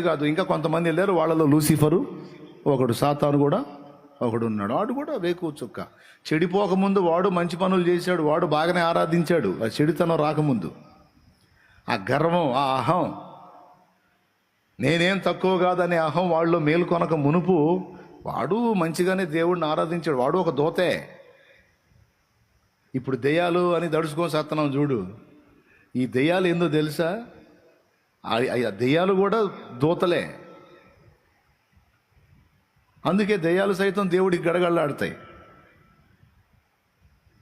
కాదు. ఇంకా కొంతమంది వెళ్ళారు. వాళ్ళలో లూసిఫరు ఒకడు సాతాను కూడా ఒకడు ఉన్నాడు. వాడు కూడా వేకు చుక్క. చెడిపోకముందు వాడు మంచి పనులు చేశాడు. వాడు బాగానే ఆరాధించాడు. ఆ చెడుతనం రాకముందు. ఆ గర్వం ఆ అహం. నేనేం తక్కువ కాదనే అహం వాళ్ళు మేల్కొనక మునుపు వాడు మంచిగానే దేవుడిని ఆరాధించాడు. వాడు ఒక దోతే. ఇప్పుడు దెయ్యాలు అని దడుచుకొని సత్తనం చూడు. ఈ దెయ్యాలు ఏందో తెలుసా? దెయ్యాలు కూడా దూతలే. అందుకే దెయ్యాలు సైతం దేవుడికి గడగడలాడతాయి.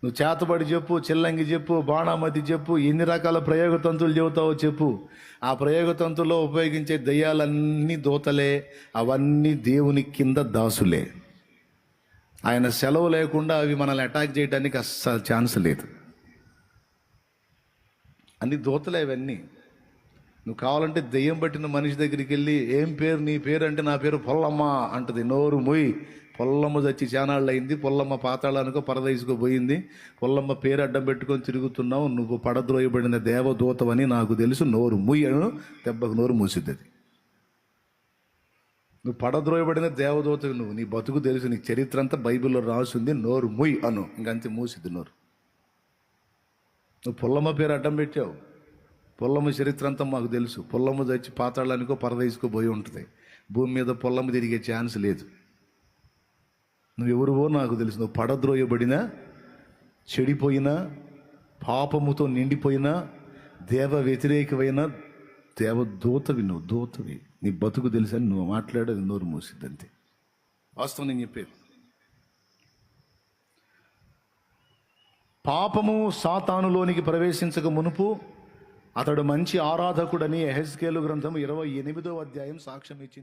నువ్వు చేతబడి చెప్పు చిల్లంగి చెప్పు బాణామతి చెప్పు ఎన్ని రకాల ప్రయోగ తంతులు చెబుతావో చెప్పు. ఆ ప్రయోగ తంతుల్లో ఉపయోగించే దెయ్యాలన్నీ దూతలే అవన్నీ దేవుని కింద దాసులే. ఆయన సెలవు లేకుండా అవి మనల్ని అటాక్ చేయడానికి అస్సలు ఛాన్స్ లేదు. అన్ని దూతలే ఇవన్నీ. నువ్వు కావాలంటే దెయ్యం పట్టిన మనిషి దగ్గరికి వెళ్ళి ఏం పేరు? నీ పేరు అంటే నా పేరు పొల్లమ్మ అంటది. నోరు మొయ్. పొల్లమ్మ చచ్చి చానాళ్ళు అయింది పొల్లమ్మ పాతాళానికో పరదేశుకో పోయింది. పొల్లమ్మ పేరు అడ్డం పెట్టుకొని తిరుగుతున్నావు. నువ్వు పడద్రోయబడిన దేవదూతవని నాకు తెలుసు. నోరు ముయ్ అను. దెబ్బకు నోరు మూసిద్ది నువ్వు పడద్రోయబడిన దేవదూతవి నువ్వు. నీ బతుకు తెలుసు. నీ చరిత్ర అంతా బైబిల్లో రాసింది. నోరు ముయ్ అను. ఇంకంతే మూసిద్ది నోరు. నువ్వు పొల్లమ్మ పేరు అడ్డం పెట్టావు. పుల్లమ్మ చరిత్ర అంతా మాకు తెలుసు. పుల్లమ్మ తెచ్చి పాతాళానికో పరదేశుకో పోయి ఉంటుంది. భూమి మీద పుల్లమ్మ తిరిగే ఛాన్స్ లేదు. నువ్వు ఎవరువో నాకు తెలుసు. నువ్వు పడద్రోయబడిన చెడిపోయిన పాపముతో నిండిపోయిన దేవ వ్యతిరేకమైన దేవదూతవి నువ్వు దూతవి. నీ బతుకు తెలుసని నువ్వు మాట్లాడేది నోరు మూసిద్దంతే. వాస్తవం నేను చెప్పేది. పాపము సాతానులోనికి ప్రవేశించక మునుపు అతడు మంచి ఆరాధకుడని ఎహెస్కేలు గ్రంథం ఇరవై ఎనిమిదో అధ్యాయం సాక్ష్యం ఇచ్చింది